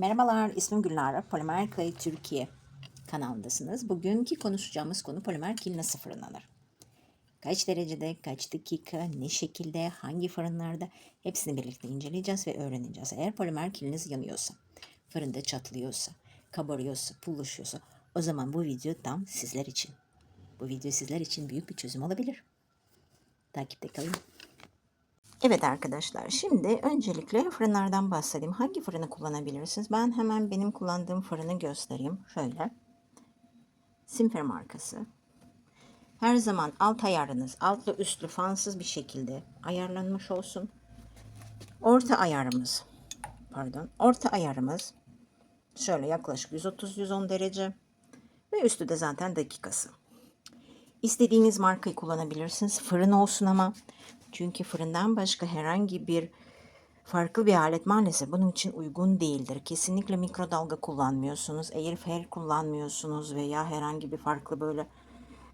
Merhabalar, ismim Gülnara. Polimer Clay Türkiye kanalındasınız. Bugünkü konuşacağımız konu polimer kil nasıl fırınlanır? Kaç derecede, kaç dakika, ne şekilde, hangi fırınlarda hepsini birlikte inceleyeceğiz ve öğreneceğiz. Eğer polimer kiliniz yanıyorsa, fırında çatlıyorsa, kabarıyorsa, pullaşıyorsa o zaman bu video tam sizler için. Bu video sizler için büyük bir çözüm olabilir. Takipte kalın. Evet arkadaşlar şimdi öncelikle fırınlardan bahsedeyim. Hangi fırını kullanabilirsiniz? Ben hemen benim kullandığım fırını göstereyim. Şöyle. Simfer markası. Her zaman alt ayarınız altlı üstlü fansız bir şekilde ayarlanmış olsun. Orta ayarımız pardon orta ayarımız şöyle yaklaşık 130-110 derece ve üstü de zaten dakikası. İstediğiniz markayı kullanabilirsiniz. Fırın olsun ama çünkü fırından başka herhangi bir farklı bir alet maalesef bunun için uygun değildir. Kesinlikle mikrodalga kullanmıyorsunuz, airfryer kullanmıyorsunuz veya herhangi bir farklı böyle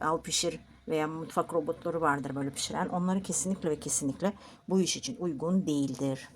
al pişir veya mutfak robotları vardır böyle pişiren. Onları kesinlikle ve kesinlikle bu iş için uygun değildir.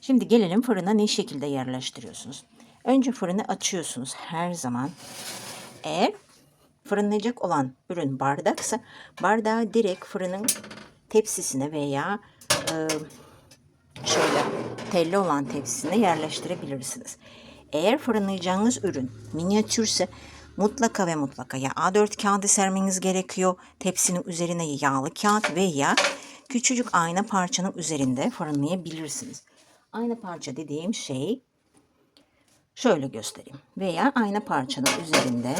Şimdi gelelim fırına ne şekilde yerleştiriyorsunuz. Önce fırını açıyorsunuz her zaman. Eğer fırınlayacak olan ürün bardaksa bardağı direkt fırının tepsisine veya e, şöyle telli olan tepsisine yerleştirebilirsiniz. Eğer fırınlayacağınız ürün minyatürse mutlaka ve mutlaka ya A4 kağıdı sermeniz gerekiyor. Tepsinin üzerine yağlı kağıt veya küçücük ayna parçanın üzerinde fırınlayabilirsiniz. Ayna parça dediğim şey şöyle göstereyim. Veya ayna parçanın üzerinde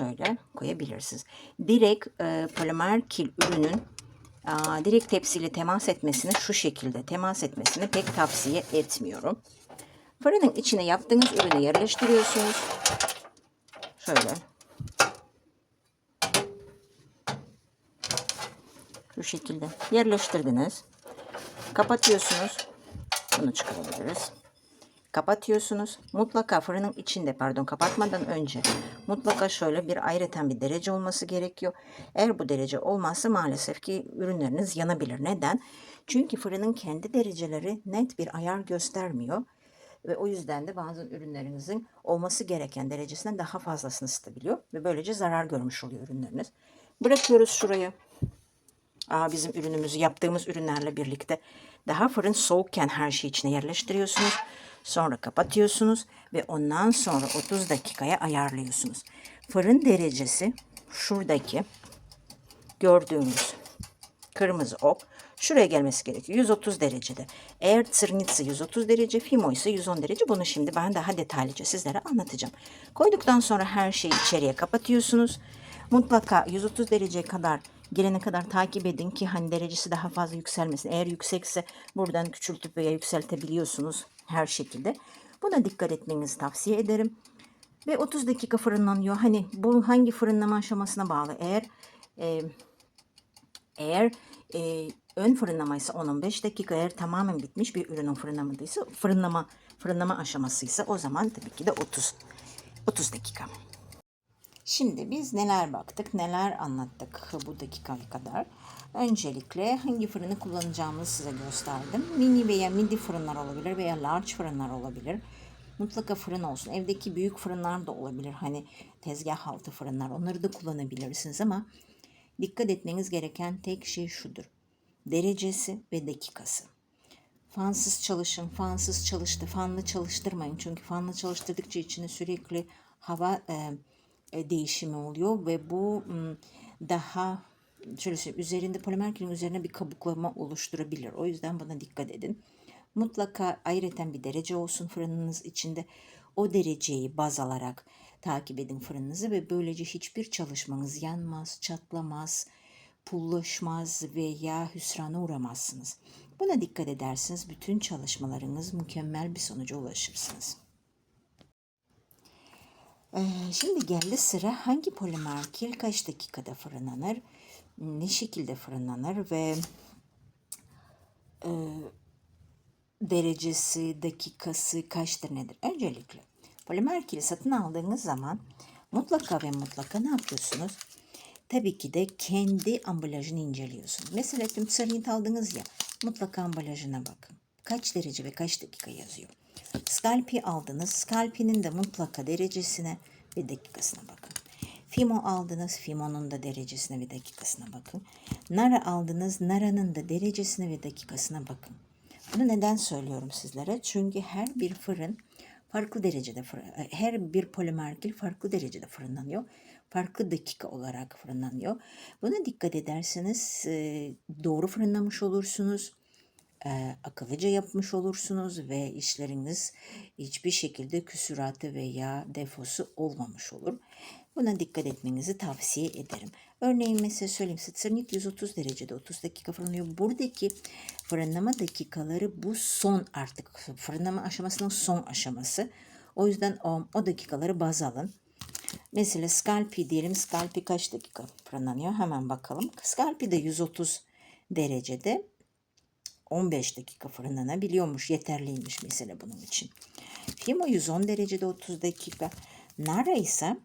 şöyle koyabilirsiniz. Direkt e, polimer kil ürünün a, direkt tepsiyle temas etmesini şu şekilde temas etmesini pek tavsiye etmiyorum. Fırının içine yaptığınız ürünü yerleştiriyorsunuz. Şöyle. Şu şekilde yerleştirdiniz. Kapatıyorsunuz. Bunu çıkarabiliriz kapatıyorsunuz. Mutlaka fırının içinde pardon kapatmadan önce mutlaka şöyle bir ayrıten bir derece olması gerekiyor. Eğer bu derece olmazsa maalesef ki ürünleriniz yanabilir. Neden? Çünkü fırının kendi dereceleri net bir ayar göstermiyor. Ve o yüzden de bazı ürünlerinizin olması gereken derecesinden daha fazlasını ısıtabiliyor. Ve böylece zarar görmüş oluyor ürünleriniz. Bırakıyoruz şuraya. Aa, bizim ürünümüzü yaptığımız ürünlerle birlikte daha fırın soğukken her şeyi içine yerleştiriyorsunuz. Sonra kapatıyorsunuz ve ondan sonra 30 dakikaya ayarlıyorsunuz. Fırın derecesi şuradaki gördüğünüz kırmızı ok şuraya gelmesi gerekiyor. 130 derecede. Eğer Tsirnitsa 130 derece, Fimo ise 110 derece. Bunu şimdi ben daha detaylıca sizlere anlatacağım. Koyduktan sonra her şeyi içeriye kapatıyorsunuz. Mutlaka 130 dereceye kadar gelene kadar takip edin ki hani derecesi daha fazla yükselmesin. Eğer yüksekse buradan küçültüp veya yükseltebiliyorsunuz her şekilde. Buna dikkat etmenizi tavsiye ederim. Ve 30 dakika fırınlanıyor. Hani bu hangi fırınlama aşamasına bağlı. Eğer e, eğer e, ön fırınlama ise 10-15 dakika eğer tamamen bitmiş bir ürünün fırınlamadıysa fırınlama fırınlama aşamasıysa o zaman tabii ki de 30 30 dakika. Şimdi biz neler baktık, neler anlattık bu dakikaya kadar. Öncelikle hangi fırını kullanacağımızı size gösterdim. Mini veya midi fırınlar olabilir veya large fırınlar olabilir. Mutlaka fırın olsun. Evdeki büyük fırınlar da olabilir. Hani tezgah altı fırınlar. Onları da kullanabilirsiniz ama dikkat etmeniz gereken tek şey şudur. Derecesi ve dakikası. Fansız çalışın, fansız çalıştı, fanlı çalıştırmayın. Çünkü fanlı çalıştırdıkça içine sürekli hava e, değişimi oluyor ve bu daha şöyle söyleyeyim, üzerinde polimer kilin üzerine bir kabuklama oluşturabilir. O yüzden buna dikkat edin. Mutlaka ayrıten bir derece olsun fırınınız içinde. O dereceyi baz alarak takip edin fırınınızı ve böylece hiçbir çalışmanız yanmaz, çatlamaz, pullaşmaz veya hüsrana uğramazsınız. Buna dikkat edersiniz bütün çalışmalarınız mükemmel bir sonuca ulaşırsınız. Ee, şimdi geldi sıra hangi polimer kil kaç dakikada fırınlanır, ne şekilde fırınlanır ve e, derecesi, dakikası kaçtır nedir? Öncelikle polimer kili satın aldığınız zaman mutlaka ve mutlaka ne yapıyorsunuz? Tabii ki de kendi ambalajını inceliyorsunuz. Mesela tüm sarıyı aldınız ya mutlaka ambalajına bakın. kaç derece ve kaç dakika yazıyor. Scalpi aldınız. Scalpi'nin de mutlaka derecesine ve dakikasına bakın. Fimo aldınız. Fimo'nun da derecesine ve dakikasına bakın. Nara aldınız. Nara'nın da derecesine ve dakikasına bakın. Bunu neden söylüyorum sizlere? Çünkü her bir fırın farklı derecede fırın- her bir polimerkül farklı derecede fırınlanıyor. Farklı dakika olarak fırınlanıyor. Buna dikkat ederseniz e, doğru fırınlamış olursunuz. E, akıllıca yapmış olursunuz ve işleriniz hiçbir şekilde küsuratı veya defosu olmamış olur. Buna dikkat etmenizi tavsiye ederim. Örneğin mesela söyleyeyim Tsirnit 130 derecede 30 dakika fırınlıyor. Buradaki fırınlama dakikaları bu son artık fırınlama aşamasının son aşaması. O yüzden o, o dakikaları baz alın. Mesela Scalpi diyelim. Scalpi kaç dakika fırınlanıyor? Hemen bakalım. Scalpi de 130 derecede 15 dakika fırınlanabiliyormuş. Yeterliymiş mesela bunun için. Fimo 110 derecede 30 dakika. Nara ise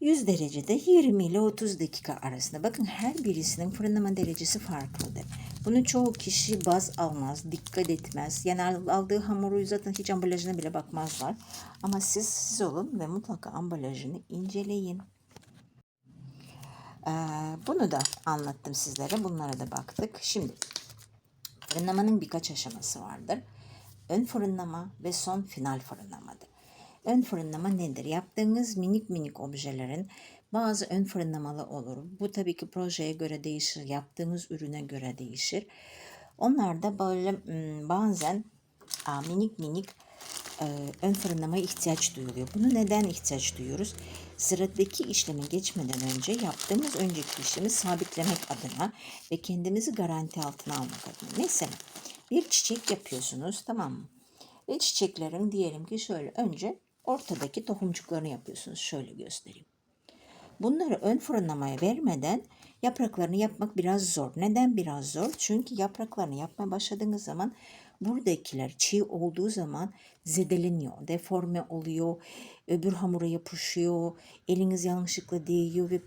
100 derecede 20 ile 30 dakika arasında. Bakın her birisinin fırınlama derecesi farklıdır. Bunu çoğu kişi baz almaz, dikkat etmez. Yani al- aldığı hamuru zaten hiç ambalajına bile bakmazlar. Ama siz siz olun ve mutlaka ambalajını inceleyin. Ee, bunu da anlattım sizlere. Bunlara da baktık. Şimdi Fırınlamanın birkaç aşaması vardır. Ön fırınlama ve son final fırınlamadır. Ön fırınlama nedir? Yaptığınız minik minik objelerin bazı ön fırınlamalı olur. Bu tabii ki projeye göre değişir, yaptığınız ürüne göre değişir. Onlar da böyle mm, bazen minik minik e, ön fırınlamaya ihtiyaç duyuluyor. Bunu neden ihtiyaç duyuyoruz? Sıradaki işleme geçmeden önce yaptığımız önceki işlemi sabitlemek adına ve kendimizi garanti altına almak adına. Mesela bir çiçek yapıyorsunuz tamam mı? Ve çiçeklerin diyelim ki şöyle önce ortadaki tohumcuklarını yapıyorsunuz. Şöyle göstereyim. Bunları ön fırınlamaya vermeden yapraklarını yapmak biraz zor. Neden biraz zor? Çünkü yapraklarını yapmaya başladığınız zaman buradakiler çiğ olduğu zaman zedeleniyor, deforme oluyor, öbür hamura yapışıyor, eliniz yanlışlıkla değiyor ve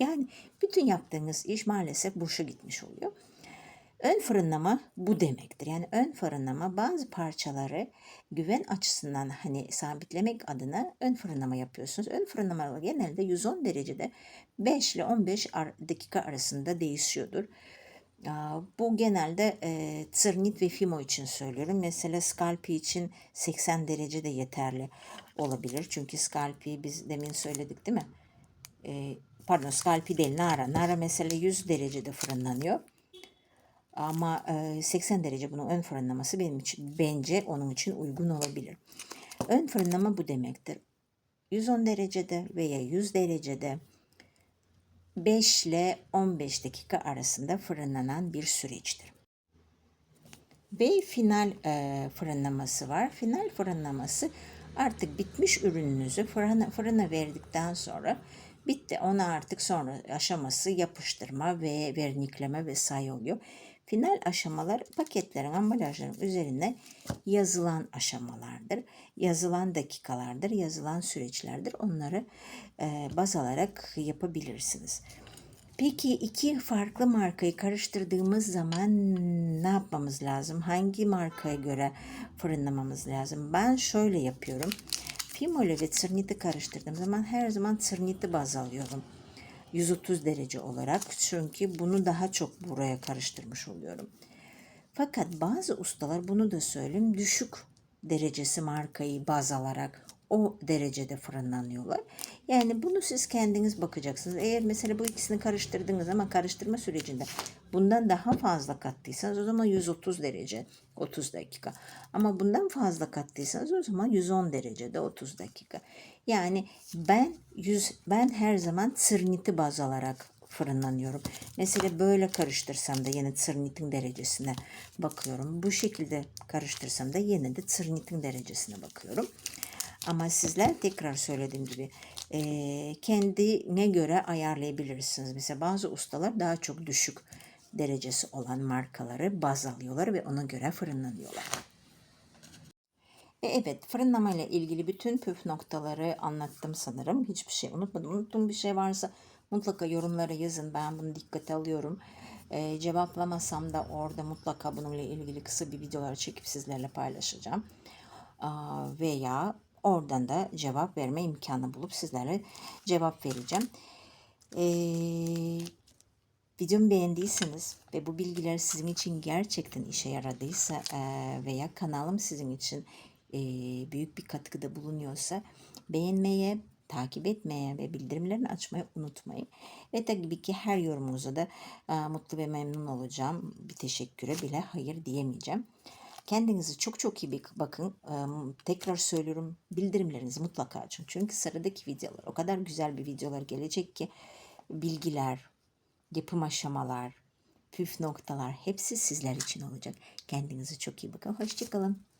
yani bütün yaptığınız iş maalesef boşa gitmiş oluyor. Ön fırınlama bu demektir. Yani ön fırınlama bazı parçaları güven açısından hani sabitlemek adına ön fırınlama yapıyorsunuz. Ön fırınlama genelde 110 derecede 5 ile 15 ar- dakika arasında değişiyordur. Bu genelde e, Tsirnit ve Fimo için söylüyorum. Mesela Scalpi için 80 derece de yeterli olabilir. Çünkü Scalpi biz demin söyledik değil mi? E, pardon Scalpi değil Nara. Nara mesela 100 derecede fırınlanıyor. Ama e, 80 derece bunun ön fırınlaması benim için bence onun için uygun olabilir. Ön fırınlama bu demektir. 110 derecede veya 100 derecede 5 ile 15 dakika arasında fırınlanan bir süreçtir. Ve final e, fırınlaması var. Final fırınlaması artık bitmiş ürününüzü fırına, fırına verdikten sonra bitti. Ona artık sonra aşaması yapıştırma ve vernikleme vesaire oluyor. Final aşamalar paketlerin, ambalajların üzerine yazılan aşamalardır. Yazılan dakikalardır, yazılan süreçlerdir. Onları e, baz alarak yapabilirsiniz. Peki iki farklı markayı karıştırdığımız zaman ne yapmamız lazım? Hangi markaya göre fırınlamamız lazım? Ben şöyle yapıyorum. Fimole ve Tsirnit'i karıştırdığım zaman her zaman Tsirnit'i baz alıyorum. 130 derece olarak çünkü bunu daha çok buraya karıştırmış oluyorum. Fakat bazı ustalar bunu da söyleyeyim düşük derecesi markayı baz alarak o derecede fırınlanıyorlar. Yani bunu siz kendiniz bakacaksınız. Eğer mesela bu ikisini karıştırdığınız ama karıştırma sürecinde bundan daha fazla kattıysanız o zaman 130 derece 30 dakika. Ama bundan fazla kattıysanız o zaman 110 derecede 30 dakika. Yani ben 100 ben her zaman Tsirnit'i baz alarak fırınlanıyorum. Mesela böyle karıştırsam da yine Tsirnit'in derecesine bakıyorum. Bu şekilde karıştırsam da yine de Tsirnit'in derecesine bakıyorum. Ama sizler tekrar söylediğim gibi eee, kendine göre ayarlayabilirsiniz. Mesela bazı ustalar daha çok düşük derecesi olan markaları baz alıyorlar ve ona göre fırınlanıyorlar. E, Evet, fırınlama ile ilgili bütün püf noktaları anlattım sanırım. Hiçbir şey unutmadım. Unuttuğum bir şey varsa mutlaka yorumlara yazın. Ben bunu dikkate alıyorum. e, cevaplamasam da orada mutlaka bununla ilgili kısa bir videolar çekip sizlerle paylaşacağım. Aa, veya oradan da cevap verme imkanı bulup sizlere cevap vereceğim. Eee Videomu beğendiyseniz ve bu bilgiler sizin için gerçekten işe yaradıysa eee, veya kanalım sizin için eee, büyük bir katkıda bulunuyorsa beğenmeye, takip etmeye ve bildirimlerini açmayı unutmayın. Ve tabii ki her yorumunuza da eee, mutlu ve memnun olacağım. Bir teşekküre bile hayır diyemeyeceğim. Kendinize çok çok iyi bak- bakın. Tekrar söylüyorum bildirimlerinizi mutlaka açın. Çünkü sıradaki videolar o kadar güzel bir videolar gelecek ki bilgiler, yapım aşamalar, püf noktalar hepsi sizler için olacak. Kendinize çok iyi bakın. Hoşçakalın.